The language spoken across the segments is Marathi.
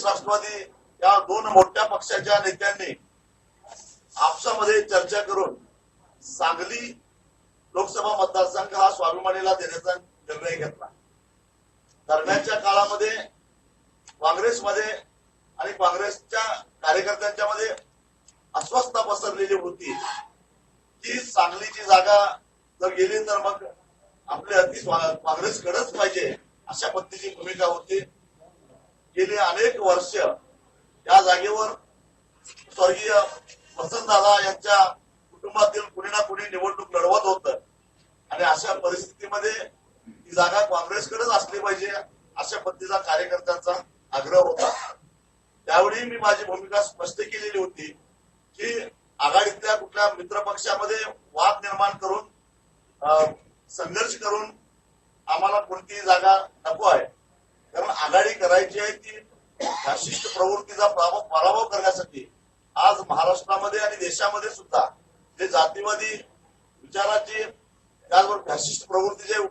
काँग्रेस राष्ट्रवादी या दोन मोठ्या पक्षाच्या नेत्यांनी आपसामध्ये चर्चा करून सांगली लोकसभा मतदारसंघ हा स्वाभिमानीला देण्याचा निर्णय घेतला. दरम्यानच्या काळामध्ये काँग्रेसमध्ये आणि काँग्रेसच्या कार्यकर्त्यांच्या मध्ये अस्वस्थता पसरलेली होती की सांगलीची जागा जर गेली तर मग आपले अति काँग्रेसकडेच पाहिजे अशा पद्धतीची भूमिका होती. गेली अनेक वर्ष या जागेवर स्वर्गीय वसंतदादा यांच्या कुटुंबातील कुणी ना कुणी निवडणूक लढवत होत. आणि अशा परिस्थितीमध्ये ही जागा काँग्रेसकडेच असली पाहिजे अशा पद्धतीचा कार्यकर्त्यांचा आग्रह होता. त्यावेळी मी माझी भूमिका स्पष्ट केलेली होती की आघाडीतल्या कुठल्या मित्र पक्षामध्ये वाद निर्माण करून अं, संघर्ष करून आम्हाला कोणतीही जागा नको आहे. आघाडी करायची आहे ती फॅशिस्ट प्रवृत्तीचा पराभव करण्यासाठी आज महाराष्ट्रामध्ये आणि देशामध्ये सुद्धा जे जातीवादी विचाराची त्याचबरोबर प्रवृत्ती जे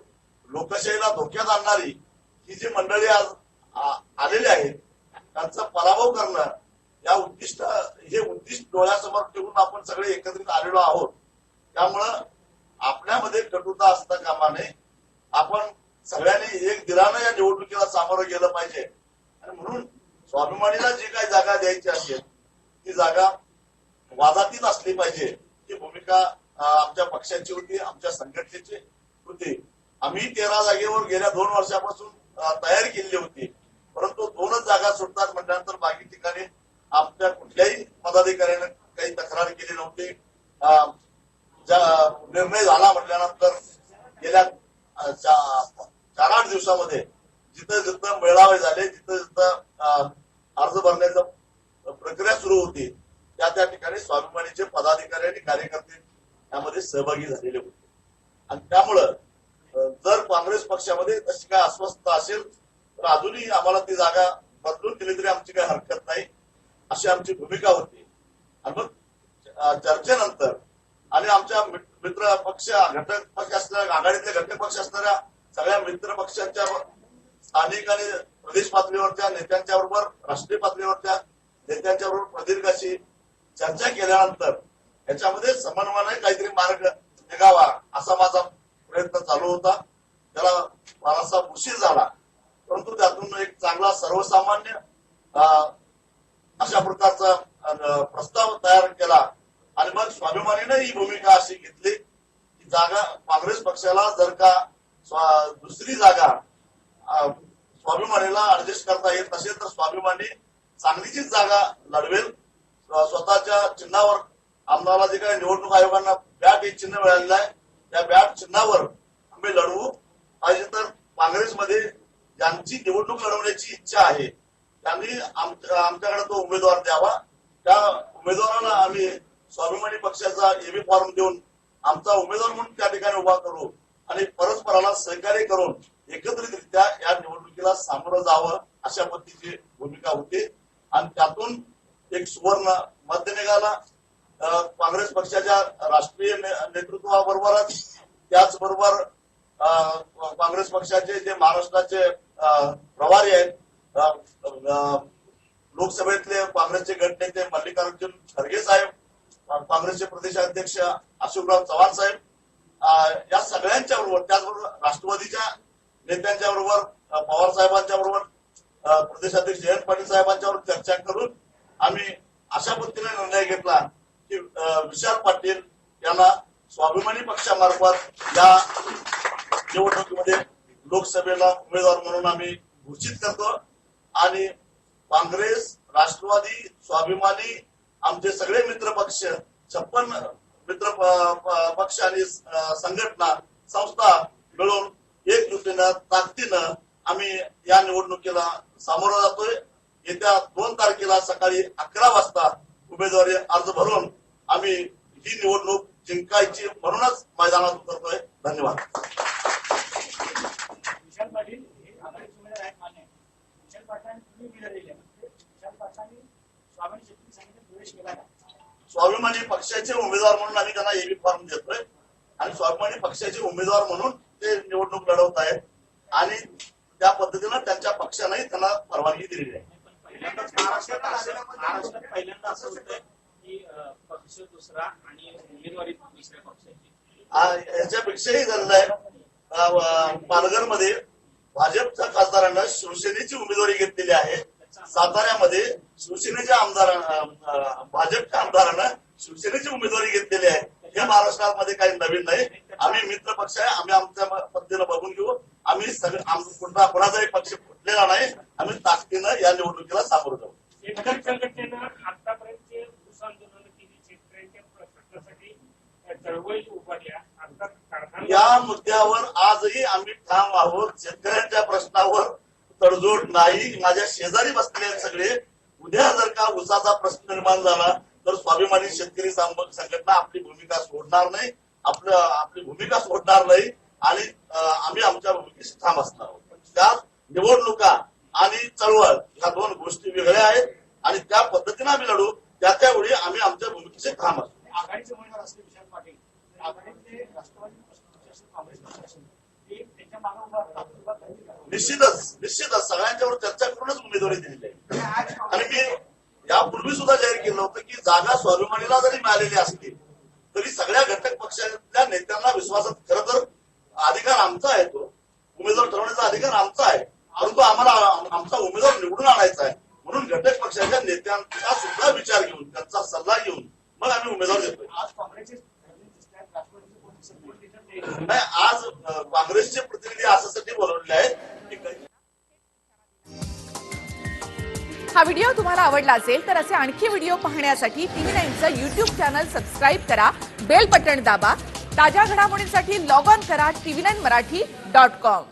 लोकशाहीला धोक्यात आणणारी ही जी मंडळी आज आलेली आहेत त्यांचा पराभव करणं या उद्दिष्ट हे उद्दिष्ट डोळ्यासमोर ठेवून आपण सगळे एकत्रित आलेलो आहोत. त्यामुळं आपल्यामध्ये कटुता असता कामा नये आपण सगळ्यांनी एक दिलानं या निवडणुकीला सामोरं गेलं पाहिजे. आणि म्हणून स्वाभिमानीला जी काही जागा द्यायची असेल ती जागा वादातीत असली पाहिजे. ही भूमिका आमच्या पक्षाची होती आमच्या संघटनेची होती. आम्ही तेरा जागेवर गेल्या दोन वर्षापासून तयारी केलेली होती. परंतु दोनच जागा सुटतात म्हटल्यानंतर बाकी ठिकाणी आमच्या कुठल्याही पदाधिकाऱ्याने काही तक्रार केली नव्हती. अं, ज्या- निर्णय झाला म्हटल्यानंतर गेल्या चार आठ दिवसामध्ये जिथं जिथं मेळावे झाले जिथं जिथं अर्ज भरण्याचा प्रक्रिया सुरू होती त्या त्या ठिकाणी स्वाभिमानीचे पदाधिकारी आणि कार्यकर्ते त्यामध्ये सहभागी झालेले होते. आणि त्यामुळं जर काँग्रेस पक्षामध्ये तशी काय अस्वस्थता असेल तर अजूनही आम्हाला ती जागा बदलून दिली तरी आमची काही हरकत नाही अशी आमची भूमिका होती. आणि मग चर्चेनंतर आणि आमच्या मित्र पक्ष घटक पक्ष असणाऱ्या आघाडीतले घटक पक्ष असणाऱ्या सगळ्या मित्र पक्षांच्या स्थानिक आणि प्रदेश पातळीवरच्या नेत्यांच्या बरोबर राष्ट्रीय पातळीवरच्या नेत्यांच्या बरोबर प्रदीर्घ अशी चर्चा केल्यानंतर याच्यामध्ये समन्वयाने काहीतरी मार्ग निघावा असा माझा प्रयत्न चालू होता. त्याला फारसा उशीर झाला. परंतु त्यातून एक चांगला सर्वसामान्य अं, अशा प्रकारचा प्रस्ताव तयार केला आणि मग स्वाभिमानीने ही भूमिका अशी घेतली की जागा काँग्रेस पक्षाला जर का दुसरी जागा स्वाभिमानीला ऍडजस्ट करता येत नसेल तर स्वाभिमानी चांगलीचीच जागा लढवेल. स्वतःच्या चिन्हावर आमदाराला जे काही निवडणूक आयोगांना बॅट हे चिन्ह मिळालेलं आहे त्या बॅट चिन्हावर आम्ही लढवू. पाहिजे तर काँग्रेसमध्ये ज्यांची निवडणूक लढवण्याची इच्छा आहे त्यांनी आमच्याकडे तो उमेदवार द्यावा. त्या उमेदवाराला आम्ही स्वाभिमानी पक्षाचा एबी फॉर्म देऊन आमचा उमेदवार म्हणून त्या ठिकाणी उभा करू. आणि परस्पराला सहकार्य करून एकत्रितरित्या या निवडणुकीला सामोरं जावं अशा पद्धतीची भूमिका होती. आणि त्यातून एक सुवर्ण मध्य निघाला. अं, काँग्रेस पक्षाच्या राष्ट्रीय नेतृत्वाबरोबरच त्याचबरोबर अं, काँग्रेस पक्षाचे जे महाराष्ट्राचे प्रभारी आहेत लोकसभेतले काँग्रेसचे गटनेते मल्लिकार्जुन खरगे साहेब काँग्रेसचे प्रदेशाध्यक्ष अशोकराव चव्हाण साहेब या सगळ्यांच्या बरोबर त्याचबरोबर राष्ट्रवादीच्या नेत्यांच्या बरोबर पवार साहेबांच्या बरोबर प्रदेशाध्यक्ष जयंत पाटील साहेबांच्या बरोबर चर्चा करून आम्ही अशा पद्धतीने निर्णय घेतला की विशाल पाटील यांना स्वाभिमानी पक्षामार्फत या निवडणुकीमध्ये लोकसभेला उमेदवार म्हणून आम्ही घोषित करतो. आणि काँग्रेस राष्ट्रवादी स्वाभिमानी आमचे सगळे मित्र पक्ष छप्पन मित्र पक्ष आणि संघटना संस्था मिळून एकजुटीनं ताकदीनं आम्ही या निवडणुकीला सामोरं जातोय. येत्या दोन तारखेला सकाळी अकरा वाजता उमेदवारी अर्ज भरून आम्ही ही निवडणूक जिंकायची म्हणूनच मैदानात उतरतोय. धन्यवाद. विशाल पाटील हे आघाडीचे उमेदवार आहेत मान्य. विशाल पाटलांनी तुम्ही उमेदवार दिले. म्हणजे विशाल पाटलांनी स्वामी शेतकरी संघटनेत प्रवेश केला. का स्वाभिमानी पक्षाचे उमेदवार म्हणून आम्ही त्यांना एबी फॉर्म देतोय. आणि स्वाभिमानी पक्षाचे उमेदवार म्हणून ते निवडणूक लढवत आहेत. आणि त्या पद्धतीनं त्यांच्या पक्षानेही त्यांना परवानगी दिलेली आहे. महाराष्ट्रात पहिल्यांदा असं की पक्ष दुसरा आणि उमेदवारी दुसऱ्या पक्षाची याच्यापेक्षाही झालेलं आहे पालघरमध्ये भाजपच्या खासदारांना शिवसेनेची उमेदवारी घेतलेली आहे. साताऱ्यामध्ये शिवसेनेच्या आमदार भाजपच्या आमदारानं शिवसेनेची उमेदवारी घेतलेली आहे. हे महाराष्ट्रामध्ये काही नवीन नाही. आम्ही मित्र पक्ष आहे. आम्ही आमच्या पद्धतीनं बघून घेऊ. आम्ही सगळे कोणाचाही पक्ष फुटलेला नाही. आम्ही ताकदीनं या निवडणुकीला सामोरं जाऊ. शेतकरी संघटनेनं आतापर्यंत जे ऊस आंदोलन केली. शेतकऱ्यांच्या प्रश्नासाठी चळवळी उभारल्या. आता कारखाना या मुद्द्यावर आजही आम्ही ठाम आहोत. शेतकऱ्यांच्या प्रश्नावर तडजोड नाही. माझ्या शेजारी बसलेले सगळे. उद्या जर का उसाचा प्रश्न निर्माण झाला तर स्वाभिमानी शेतकरी संघटना आपली भूमिका सोडणार नाही आपलं आपली भूमिका सोडणार नाही आणि आम्ही आमच्या भूमिकेशी ठाम असणार आहोत. त्या निवडणुका आणि चळवळ ह्या दोन गोष्टी वेगळ्या आहेत आणि त्या पद्धतीने आम्ही लढू त्या त्यावेळी आम्ही आमच्या भूमिकेशी ठाम असतो आघाडीचे उमेदवार असले विशाल पाटील आघाडीतले राष्ट्रवादी काँग्रेस निश्चितच निश्चितच. सगळ्यांच्यावर चर्चा करूनच उमेदवारी दिलेली आहे. आणि मी यापूर्वी सुद्धा जाहीर केलं होतं की जागा स्वाभिमानीला जरी मिळालेली असली तरी सगळ्या घटक पक्षाच्या नेत्यांना विश्वासात खरं तर अधिकार आमचा आहे तो. उमेदवार ठरवण्याचा अधिकार आमचा आहे. परंतु आम्हाला आमचा उमेदवार निवडून आणायचा आहे. म्हणून घटक पक्षाच्या नेत्यांचा सुद्धा विचार घेऊन त्यांचा सल्ला घेऊन मग आम्ही उमेदवार देतोय. आज काँग्रेसचे प्रतिनिधी दिसत आहेत राष्ट्रवादीचे कोण दिसत नाही आज काँग्रेसचे प्रतिनिधी असासाठी बोलवलेले आहेत हा व्हिडिओ तुम्हाला आवडला असेल तर असे आणखी व्हिडिओ पाहण्यासाठी टीव्ही नाईनचं युट्यूब चॅनल सबस्क्राईब करा बेल बटन दाबा ताज्या घडामोडींसाठी लॉग ऑन करा TV nine Marathi dot com.